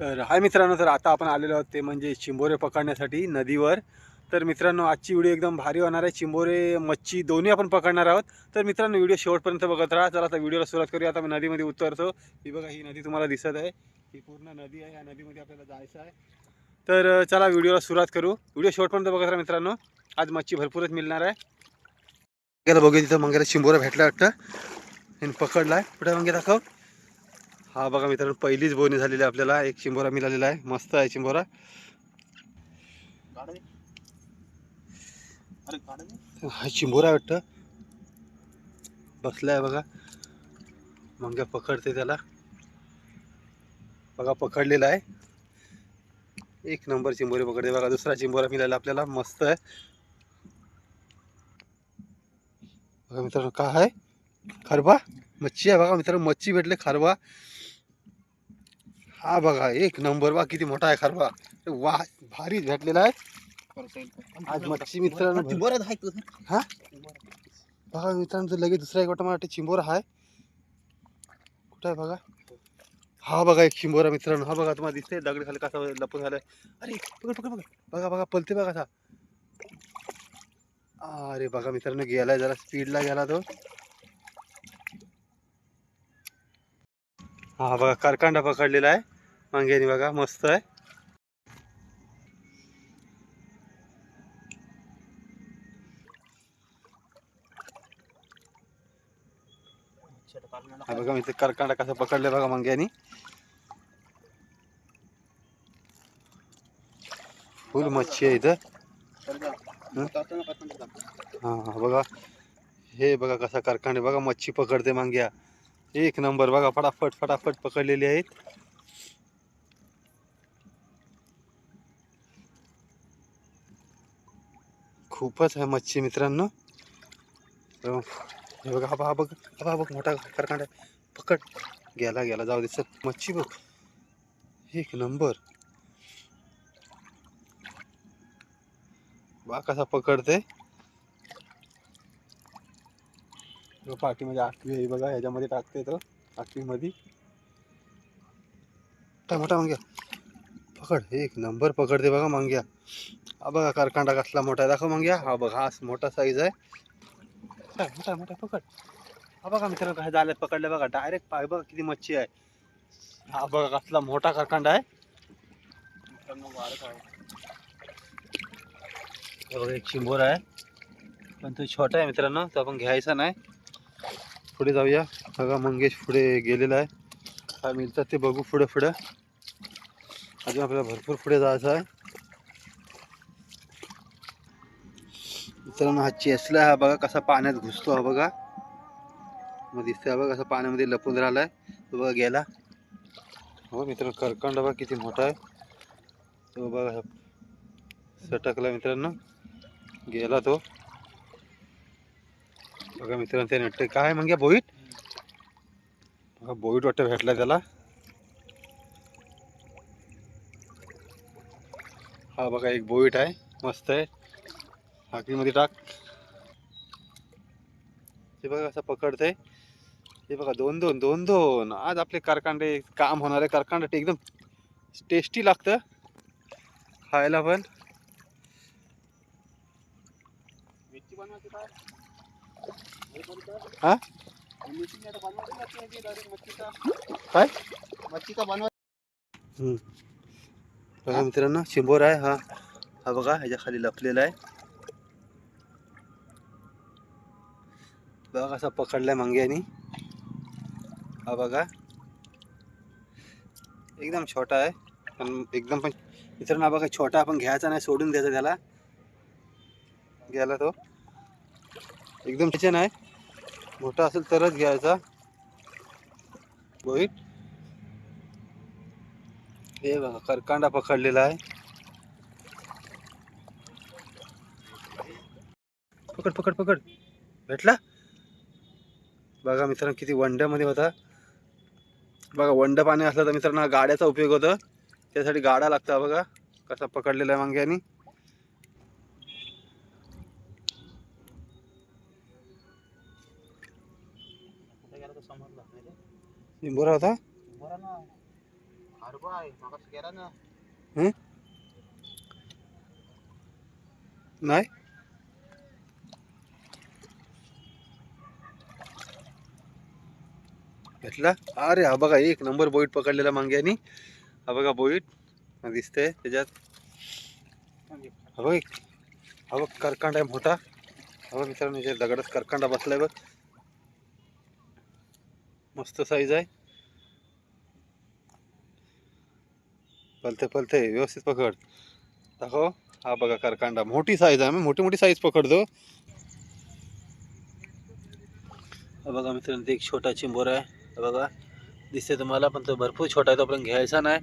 तर हाय मित्रांनो तर आता आपण आलेलो आहोत ते म्हणजे चिंबोरे पकडण्यासाठी नदीवर. तर मित्रांनो आजची व्हिडिओ एकदम भारी होणार आहे. चिंबोरे मच्छी दोन्ही आपण पकडणार आहोत. तर मित्रांनो व्हिडिओ शेवटपर्यंत बघत राहा. चला आता व्हिडिओला सुरुवात करूया. आता मी नदीमध्ये उतरतो. ही बघा ही नदी तुम्हाला दिसत आहे. ही पूर्ण नदी आहे. या नदीमध्ये आपल्याला जायचं आहे. तर चला व्हिडिओला सुरुवात करू. व्हिडिओ शेवटपर्यंत बघत राहा मित्रांनो. आज मच्छी भरपूरच मिळणार आहे. बघू तिथं मंगेला चिंबोरा भेटला वाटतं. आणि पकडला आहे कुठे मंगे दाखव. हा बघा मित्रांनो पहिलीच बोनी झालेली आहे आपल्याला. एक चिंबोरा मिळालेला आहे. मस्त आहे चिंबोरा हा चिंबोरा आहे वाटतं बसलाय बघा. मंग्या पकडते त्याला. बघा पकडलेला आहे. एक नंबर चिंबोरे पकडते बघा. दुसरा चिंबोरा मिळाला आपल्याला. मस्त आहे. बघा मित्रांनो काय आहे? खारबा मच्छी आहे बघा मित्रांनो मच्छी भेटले खारबा हा बघा एक नंबर बा किती मोठा आहे खारबा वा भारी भेटलेला आहे. आज मच्छी मित्रांनो भर- बरं आहे तुझं. हा? बघा मित्रांनो तर लगेच दुसरा एक वाटा मला वाटतं चिंबोरा आहे. कुठं आहे बघा? हा बघा एक चिंबोरा मित्रांनो. हा बघा तुम्हाला दिसते दगड खाली कसा लपून झालाय. अरे पकड पकड पकड. बघा बघा पलते बघा अरे बघा मित्रांनो गेलाय जरा स्पीडला गेला तो. हा बघा करकांडा पकडलेला आहे. मांग्यानी बघा मस्त आहे. हा बघा मी ते करकांडा कसा पकडले बघा मांग्यानी फुल मच्छी आहे इथं. हा? हा बघा. हे बघा कसा कारखाने बघा मच्छी पकडते मांग्या एक नंबर बघा फटाफट फटाफट पकडलेले आहेत. खूपच आहे मच्छी मित्रांनो. हे बघा हा बघा हा बघ हा बघ मोठा करकांड पकड. गेला गेला जाऊ दे मच्छी बघ. एक नंबर. बा कसा पकडते बघा पाठीमध्ये आखवी आहे बघा ह्याच्यामध्ये टाकते तो आखवीमध्ये मोठा मोठा मांग्या। पकड एक नंबर पकडते बघा मांग्या। हा बघा कारखांडा कसला मोठा आहे दाखव मांग्या। हा बघा हा मोठा साईज आहे। मोठा मोठा मोठा पकड। हा बघा मित्रांनो काय झालं पकडलं बघा डायरेक्ट पाय बघा किती मच्छी आहे. हा बघा कसला मोठा कारखांडा आहे. हे बघा एक चिंबोर आहे. पण तो छोटा आहे मित्रांनो तो आपण घ्यायचा नाही. पुढे जाऊया. बघा मंगेश पुढे गेलेला आहे. काय मिळतात ते बघू पुढे पुढे. अजून आपल्याला भरपूर पुढे जायचं आहे. मित्रांनो हा चेसला हा बघा कसा पाण्यात घुसतो हा बघा. मग दिसतोय बघा कसा पाण्यामध्ये लपून राहिलाय. तो बघा गेला. हो मित्रांनो करकंड बघा किती मोठा आहे. तो बघा सटकला मित्रांनो. गेला तो. बघा मित्रांनो ते नट्टे काय मग बोईट बघा बोईट वाटतं भेटला त्याला. हा बघा एक बोईट आहे. मस्त आहे. हाकीमध्ये टाक. ते बघा कसं पकडतंय. हे बघा दोन दोन दोन दोन. आज आपले कारखांडे काम होणारे कारखांडे एकदम टेस्टी लागतं. खायला पण. हा? काय. बघा मित्रांनो चिंबोर आहे हा. हा बघा ह्याच्या खाली लपलेला आहे. बघा कसा पकडलाय मंग्यानी. हा बघा. एकदम छोटा आहे पण एकदम पण मित्रांनो हा बघा छोटा आपण घ्यायचा नाही सोडून द्यायचा त्याला. गेला तो. एकदम त्याचे आहे. मोठा असेल तरच घ्यायचा. बोईट हे बघा करकांडा पकडलेला आहे. पकड पकड पकड. भेटला? बघा मित्रांनो किती वंड्यामध्ये होता. बघा वंड पाणी असलं तर मित्रांनो हा गाड्याचा उपयोग होतो. त्यासाठी गाडा लागतो बघा. कसा पकडलेला आहे मांग्यानी होता? बरं ना. हं? नाही? भेटला अरे हा बघा एक नंबर बोईट पकडलेला मांग्यानी. हा बघा बोईट. दिसतंय त्याच्यात. हा बघ हा बघ करकांड आहे मोठा. हा बघ मित्रांनो याच्या दगडात करकांडा बसलाय बघ. मस्त साईज आहे. पलते पलते व्यवस्थित पकड. दाखव. हा बघा करकांडा मोठी साईज आहे आम्ही. मोठी मोठी साईज पकडतो. बघा मित्रांनो ते एक छोटा चिंबोर आहे. बघा. दिसते तुम्हाला पण तो भरपूर छोटा आहे तो आपण घ्यायचा नाही.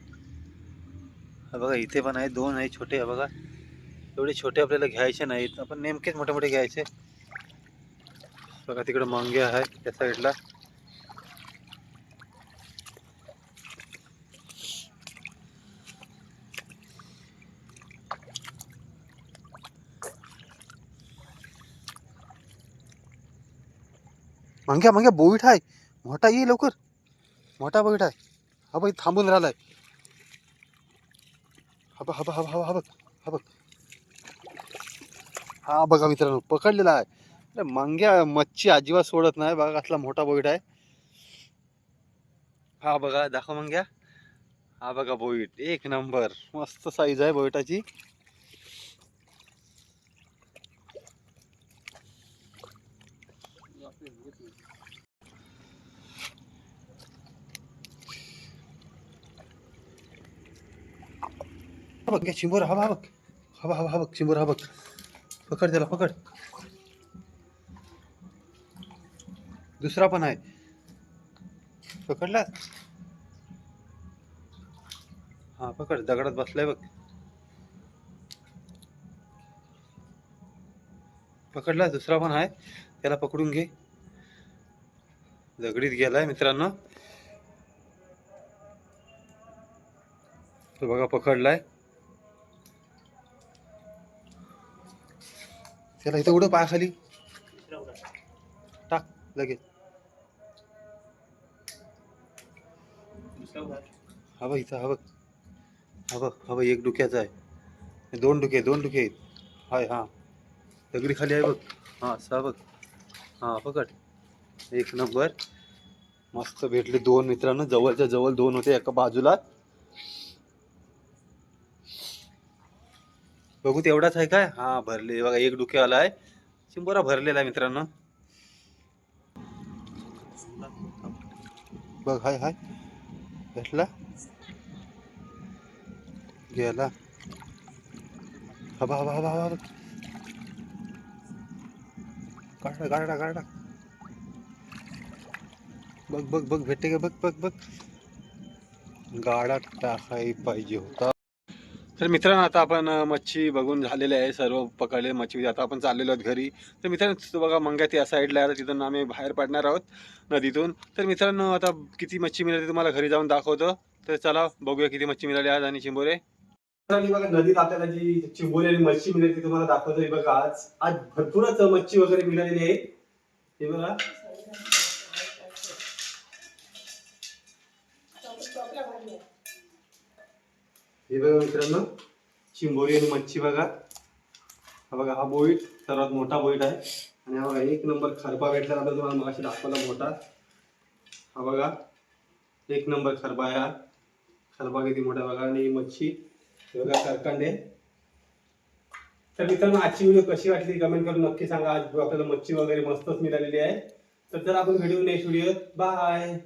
हा बघा इथे पण आहे. दोन आहे छोटे हा बघा. एवढे छोटे आपल्याला घ्यायचे नाहीत. आपण नेमकेच मोठे मोठे घ्यायचे. बघा तिकडे मांगे आहे त्या साईडला मांग्या मांग्या बोईट आहे मोठा ये लवकर. मोठा बोईट आहे हा बघ थांबून राहिलाय. हा बघ हा बघ हा बघ हा बघ हा बघ हा बघा. मित्रांनो पकडलेला आहे. अरे मांग्या मच्छी अजिबात सोडत नाही. बघा असला मोठा बोईट आहे हा बघा दाखव मांग्या. हा बघा बोईट एक नंबर. मस्त साईज आहे बोईटाची बघ घ्या चिंबोर हा बघ, हा बघ हवा बघ, हा बघ, हा बघ चिंबोर हा बघ पकड त्याला पकड. दुसरा पण आहे. पकडला? हा पकड. दगडात बसलाय बघ. पकडला दुसरा पण आहे. त्याला पकडून घे. दगडीत गेलाय मित्रांनो. तो बघा पकडलाय. त्याला इथं उडं पायाखाली टाक लगेच. हा बघ इथं हा बघ. हा बघ हा बघ एक डुक्याचा आहे. दोन डुके दोन डुके आहेत. हाय हा. दगडी खाली आहे बघ. हा असं बघ. हा पकड. एक नंबर. मस्त भेटले दोन मित्रांनो. जवळच्या जवळ दोन होते एका बाजूला. बघू तेवढाच आहे काय हा भरले. बघा एक डुकेवाला आहे. चिंबोरा भरलेला आहे मित्रांनो. बघ हाय हाय. भेटला? गेला. हबा हबा हबा हबा. काढा काढा काढा. बघ बघ बघ भेटते का? बघ बघ बघ. गाडा टाकाय पाहिजे होता. तर मित्रांनो आता आपण मच्छी बघून झालेले आहे सर्व पकडले मच्छी. आता आपण चाललेलो आहोत घरी. तर मित्रांनो बघा मंग्या त्या साईडला आहे. तिथून आम्ही बाहेर पडणार आहोत नदीतून. तर मित्रांनो आता किती मच्छी मिळाली तुम्हाला घरी जाऊन दाखवतो. तर चला बघूया किती मच्छी मिळाली आज आणि चिंबोरे. बघा नदीत आपल्याला जी चिंबोरी आणि मच्छी मिळाली ती तुम्हाला दाखवतोय. बघा आज आज भरपूरच मच्छी वगैरे मिळालेली आहे. हे बघा. हे बघा मित्रांनो चिंबोरी आणि मच्छी बघा. हा बघा हा बोईट सर्वात मोठा बोईट आहे. आणि हा बघा एक नंबर खरपा भेटला आता तुम्हाला मगाशी दाखवला मोठा. हा बघा एक नंबर खरपा आहे हा. खरपा किती मोठा बघा आणि मच्छी. हे बघा करकांडे. तर मित्रांनो आजची व्हिडिओ कशी वाटली कमेंट करून नक्की सांगा. आज आपल्याला मच्छी वगैरे मस्तच मिळालेली आहे. तर तर आपण व्हिडिओ नेक्स्ट व्हिडिओ बाय